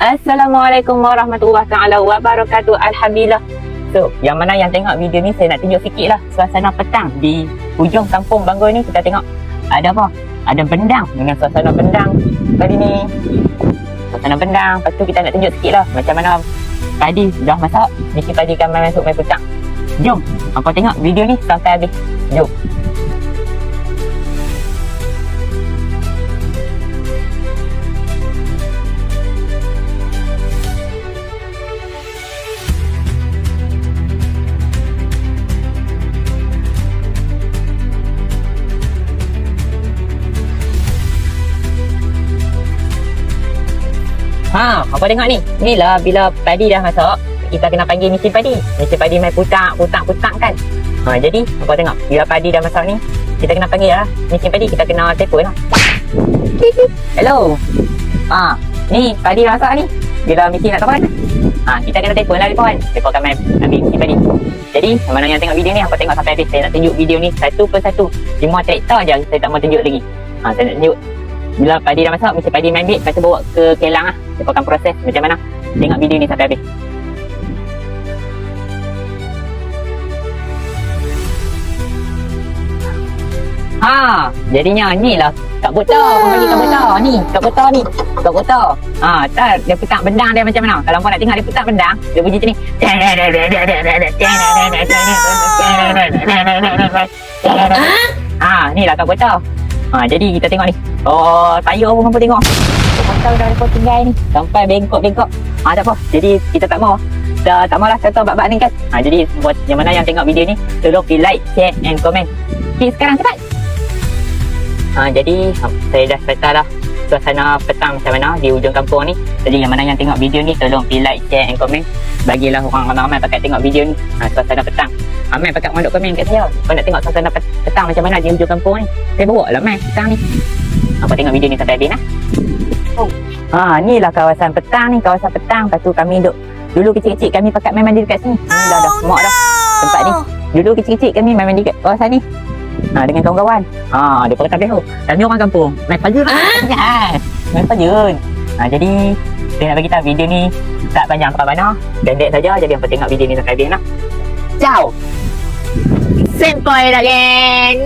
Assalamualaikum warahmatullahi wabarakatuh. Alhamdulillah. So, yang mana yang tengok video ni saya nak tunjuk sikit lah suasana petang di hujung kampung Bangor ni kita tengok ada apa? Ada bendang dengan suasana bendang kali ni. Suasana bendang. Lepas tu kita nak tunjuk sikit lah macam mana padi dah masak. Mesti padi main masuk main petang. Jom, apa tengok video ni sampai habis. Jom. Ha, apa tengok ni? Ni lah bila padi dah masak, kita kena panggil mesin padi. Mesin padi main putak, putak, putak kan. Ha, jadi apa tengok? Bila padi dah masak ni, kita kena panggil lah mesin padi. Kita kena telefon lah. Hello. Ha, ni padi dah masak ni. Bila mesin nak tekan. Ha, kita kena telefon lah telefon. Telefon akan main ambil mesin padi. Jadi, mana yang tengok video ni, apa tengok sampai habis. Saya nak tunjuk video ni satu persatu. Lima traktor je saya tak mau tunjuk lagi. Ha, saya nak tunjuk bila padi dah masak, mesti padi main ambil, lepas tu bawa ke kelang lah. Dia akan proses macam mana. Tengok video ni sampai habis. Ha, jadinya ni lah Kak Buta, pembagi Kak Buta ni, Kak Buta ni, Kak Buta. Ha, tak dia putak bendang dia macam mana? Kalau kau nak tengok dia putak bendang, dia bunyi macam ni. Ha, ni lah Kak Buta. Ha, jadi kita tengok ni. Oh, tayo pun mampu tengok. Buta dah lepas tinggal ni. Sampai bengkok-bengkok. Ha, tak apa. Jadi kita tak mau. Dah tak maulah contoh bab-bab ni kan. Ha, jadi buat yang mana yang tengok video ni, tolong di like, share and comment. Okay, sekarang cepat. Ha, jadi ha, saya dah settle lah suasana petang macam mana di hujung kampung ni. Jadi yang mana yang tengok video ni tolong di like, share and comment. Bagilah orang ramai-ramai pakat tengok video ni. Ha, suasana petang. Amai pakat manduk komen kat saya. Kau nak tengok suasana pet- petang macam mana di hujung kampung ni. Saya bawa lah Mai petang ni. Apa tengok video ni sampai habis lah. Oh. Ha, ni lah kawasan petang ni, kawasan petang. Lepas tu kami duduk Dulu kecil-kecil kami pakat main mandi dekat sini. Ni dah dah semak dah tempat ni. Dulu kecil-kecil kami main mandi kat kawasan ni. Ha, dengan kawan-kawan. Ha, dia pakai tabihu. Kami orang kampung. Main pajun. Ha, main pajun. Ha, jadi, saya nak bagi tahu video ni tak panjang ke mana. Pendek saja. Jadi, apa tengok video ni sampai habis lah. Ciao. Senpai lah, geng.